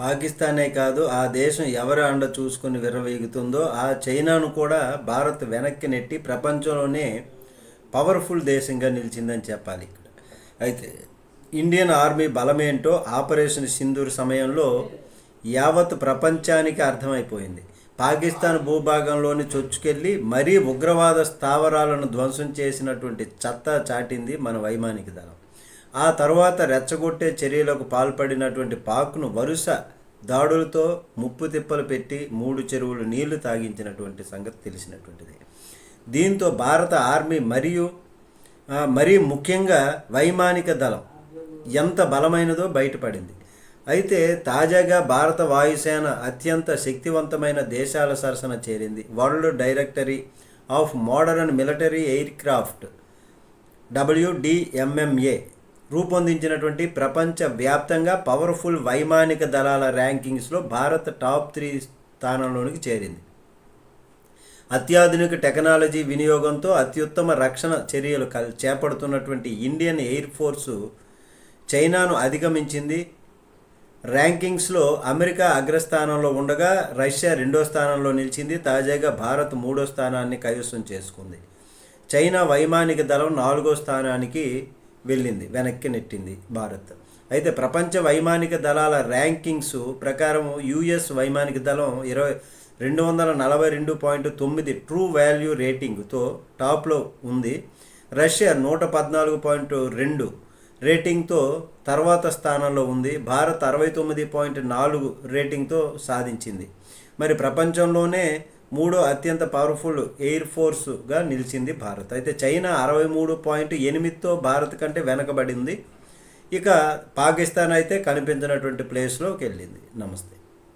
పాకిస్తానే కాదు ఆ దేశం ఎవరు అండ చూసుకుని విర్రవీగుతుందో ఆ చైనాను కూడా భారత్ వెనక్కి నెట్టి ప్రపంచంలోనే పవర్ఫుల్ దేశంగా నిలిచిందని చెప్పాలి ఇక్కడ. అయితే ఇండియన్ ఆర్మీ బలమేంటో ఆపరేషన్ సింధూర్ సమయంలో యావత్ ప్రపంచానికి అర్థమైపోయింది. పాకిస్తాన్ భూభాగంలోని చొచ్చుకెళ్ళి మరీ ఉగ్రవాద స్థావరాలను ధ్వంసం చేసినటువంటి చత్తా చాటింది మన వైమానిక దళం. ఆ తర్వాత రెచ్చగొట్టే చర్యలకు పాల్పడినటువంటి పాక్ను వరుస దాడులతో ముప్పు తిప్పలు పెట్టి మూడు చెరువులు నీళ్ళు తాగించినటువంటి సంగతి తెలిసినటువంటిది. దీంతో భారత ఆర్మీ మరియు మరీ ముఖ్యంగా వైమానిక దళం ఎంత బలమైనదో బయటపడింది. అయితే తాజాగా భారత వాయుసేన అత్యంత శక్తివంతమైన దేశాల సరసన చేరింది. World directory of modern military aircraft WDMMA రూపొందించినటువంటి ప్రపంచ వ్యాప్తంగా పవర్ఫుల్ వైమానిక దళాల ర్యాంకింగ్స్లో భారత్ టాప్ త్రీ స్థానంలోనికి చేరింది. అత్యాధునిక టెక్నాలజీ వినియోగంతో అత్యుత్తమ రక్షణ చర్యలు కల్ చేపడుతున్నటువంటి ఇండియన్ ఎయిర్ ఫోర్సు చైనాను అధిగమించింది. ర్యాంకింగ్స్లో అమెరికా అగ్రస్థానంలో ఉండగా రష్యా రెండో స్థానంలో నిలిచింది. తాజాగా భారత్ మూడో స్థానాన్ని కైవసం చేసుకుంది. చైనా వైమానిక దళం నాలుగో స్థానానికి వెళ్ళింది వెనక్కి నెట్టింది భారత్. అయితే ప్రపంచ వైమానిక దళాల ర్యాంకింగ్స్ ప్రకారం యుఎస్ వైమానిక దళం ఇరవై రెండు వందల నలభై రెండు పాయింట్ తొమ్మిది ట్రూ వాల్యూ రేటింగ్తో టాప్లో ఉంది. రష్యా నూట పద్నాలుగు పాయింట్ రెండు రేటింగ్తో తర్వాత స్థానంలో ఉంది. భారత్ అరవై తొమ్మిది పాయింట్ నాలుగు రేటింగ్తో సాధించింది. మరి ప్రపంచంలోనే మూడో అత్యంత పవర్ఫుల్ ఎయిర్ ఫోర్స్గా నిలిచింది భారత్. అయితే చైనా అరవై మూడు పాయింట్ ఎనిమిదితో భారత్ కంటే వెనకబడింది. ఇక పాకిస్తాన్ అయితే కనిపించినటువంటి ప్లేస్లోకి వెళ్ళింది. నమస్తే.